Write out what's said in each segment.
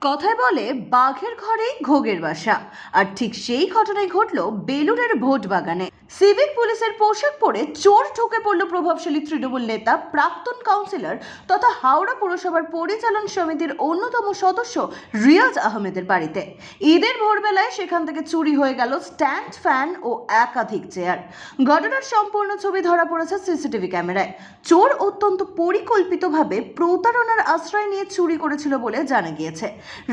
কথায় বলে বাঘের ঘরেই ঘোগের বাসা। আর ঠিক সেই ঘটনাই ঘটল বেলুরের ভোট বাগানে সিভিক পুলিশের পোশাক পরে চোর ঢুকে পড়ল প্রভাবশালী তৃণমূল নেতা, প্রাক্তন কাউন্সিলর তথা হাওড়া পুরসভার পরিচালন সমিতির অন্যতম সদস্য রিয়াজ আহমেদের বাড়িতে। ঈদের ভোরবেলায় সেখান থেকে চুরি হয়ে গেল স্ট্যান্ড ফ্যান ও একাধিক চেয়ার। ঘটনার সম্পূর্ণ ছবি ধরা পড়েছে সিসিটিভি ক্যামেরায়। চোর অত্যন্ত পরিকল্পিতভাবে প্রতারণার আশ্রয় নিয়ে চুরি করেছিল বলে জানা গিয়েছে।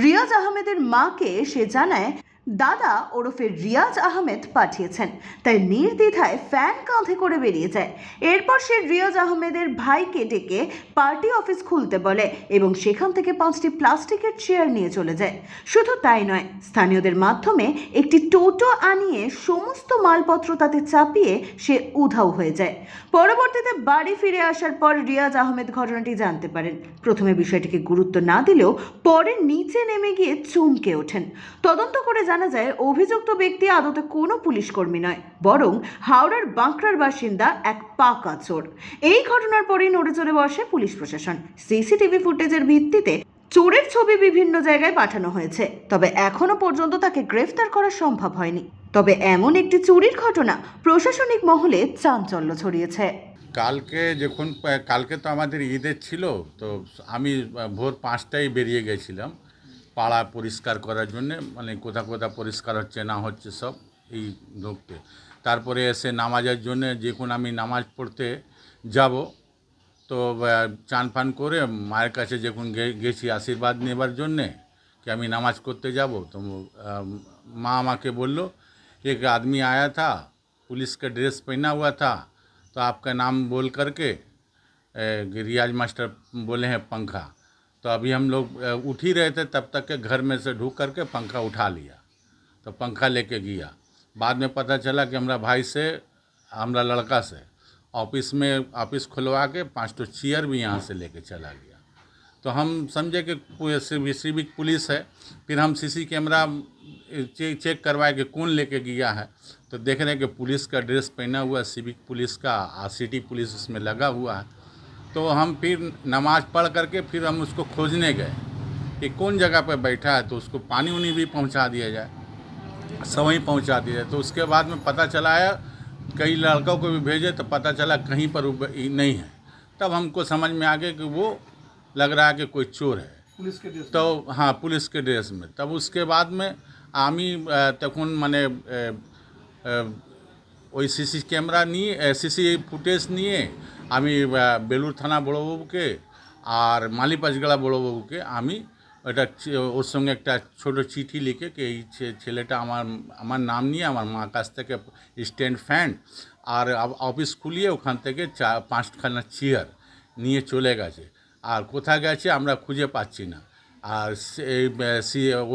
রিয়াজ আহমেদের মাকে সে জানায় দাদা ওরফে রিয়াজ আহমেদ পাঠিয়েছেন। তাই নির্দ্বিধায় ফ্যান কাঁধে করে বেরিয়ে যায়। এরপর সে রিয়াজ আহমেদের ভাইকে ডেকে পার্টি অফিস খুলতে বলে এবং সেখান থেকে পাঁচটি প্লাস্টিকের চেয়ার নিয়ে চলে যায়। শুধু তাই নয়, স্থানীয়দের মাধ্যমে একটি টোটো আনিয়ে সমস্ত মালপত্র তাতে চাপিয়ে সে উধাও হয়ে যায়। পরবর্তীতে বাড়ি ফিরে আসার পর রিয়াজ আহমেদ ঘটনাটি জানতে পারেন। প্রথমে বিষয়টিকে গুরুত্ব না দিলেও পরে নিচে নেমে গিয়ে চমকে ওঠেন। তদন্ত করে জানা যায়, অভিযুক্ত ব্যক্তি আদতে কোনো পুলিশ কর্মী নয়, বরং হাওড়ার বাঁকড়ার বাসিন্দা এক পাকা চোর এই ঘটনার পরেই নড়ে চড়ে বসে পুলিশ প্রশাসন। সিসিটিভি ফুটেজের ভিত্তিতে চোরের ছবি বিভিন্ন জায়গায় পাঠানো হয়েছে, তবে এখনও পর্যন্ত তাকে গ্রেফতার করা সম্ভব হয়নি। তবে এমন একটি চুরির ঘটনা প্রশাসনিক মহলে চাঞ্চল্য ছড়িয়েছে। কালকে যখন, কালকে তো আমাদের ঈদের ছিল, তো আমি ভোর পাঁচটায় বেরিয়ে গেছিলাম। পাড়া পরিষ্কার করার জন্য মানে কোথা কোথা পরিষ্কার হচ্ছে না হচ্ছে সব এই ঢুকতে তারপরে এসে নামাজের জন্য যখন আমি নামাজ পড়তে যাব তো আহ, চান ফান করে মায়ের কাছে যখন গে- গেছি আশীর্বাদ নেবার জন্যে कि আমি নামাজ করতে যাব তো আহ, মা আমাকে বলল एक आदमी आया था पुलिस का ड्रेस पहना हुआ था तो आपका नाम बोल करके ए, रियाज मास्टर बोले हैं पंखा तो अभी हम लोग उठ ही रहे थे तब तक के घर में से ढूक करके पंखा उठा लिया। तो पंखा लेके गया। बाद में पता चला कि हमारा भाई से, हमारा लड़का से ऑफ़िस में ऑफ़िस खुलवा के पाँच तो चेयर भी यहाँ से लेके चला गया। तो हम समझे कि सिविक पुलिस है। फिर हम सीसी कैमरा चेक चेक करवाए कि कौन लेके गया है। तो देख रहे हैं कि पुलिस का ड्रेस पहना हुआ है, सिविक पुलिस का सिटी पुलिस उसमें लगा हुआ है। तो हम फिर नमाज़ पढ़ करके फिर हम उसको खोजने गए कि कौन जगह पर बैठा है तो उसको पानी उनी भी पहुँचा दिया जाए सवई पहुँचा दिया जाए। तो उसके बाद में पता चला है कई लड़कों को भी भेजे तो पता चला कहीं पर नहीं है। तब हमको समझ में आ गया कि वो लग रहा है कि कोई चोर है। पुलिस के ड्रेस तो हाँ पुलिस के ड्रेस में। तब उसके बाद में आमी तखन मैंने ওই সিসি ক্যামেরা নিয়ে সিসি ফুটেজ নিয়ে আমি বেলুর থানা বড়োবাবুকে আর মালিপাঁচগড়া বড়োবাবুকে আমি চি- ওর সঙ্গে একটা ছোট চিঠি লিখে কি, এই ছেলেটা আমার আমার নাম নিয়ে আমার মার কাছ থেকে স্ট্যান্ড ফ্যান আর অফিস খুলিয়ে ওখান থেকে চা, পাঁচখানা চেয়ার নিয়ে চলে গেছে। আর কোথায় গেছে আমরা খুঁজে পাচ্ছি না।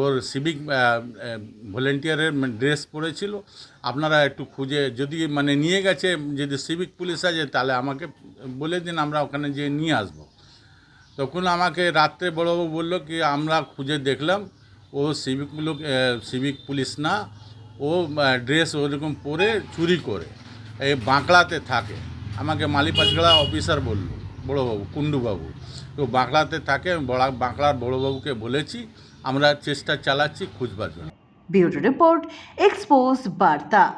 ওর সিভিক ভলেন্টিয়ারের ড্রেস পরেছিল। আপনারা একটু খুঁজে, যদি মানে নিয়ে গেছে, যদি সিভিক পুলিশ আছে, তাহলে আমাকে বলে দিন, আমরা ওখানে যেয়ে নিয়ে আসব। তখন আমাকে রাত্রে বড়বাবু বলল কি, আমরা খুঁজে দেখলাম, ও সিভিক লোক সিভিক পুলিশ না, ও ড্রেস ওরকম পরে চুরি করে এই বাঁকড়াতে থাকে। আমাকে মালিপাচগড়া অফিসার বলল। বড়োবাবু, কুণ্ডুবাবু। তো বাঁকড়াতে থাকে বড়া, বাঁকড়ার বড়োবাবুকে বলেছি, আমরা চেষ্টা চালাচ্ছি খুঁজবার জন্য। ব্যুরো রিপোর্ট, এক্সপোজ বার্তা।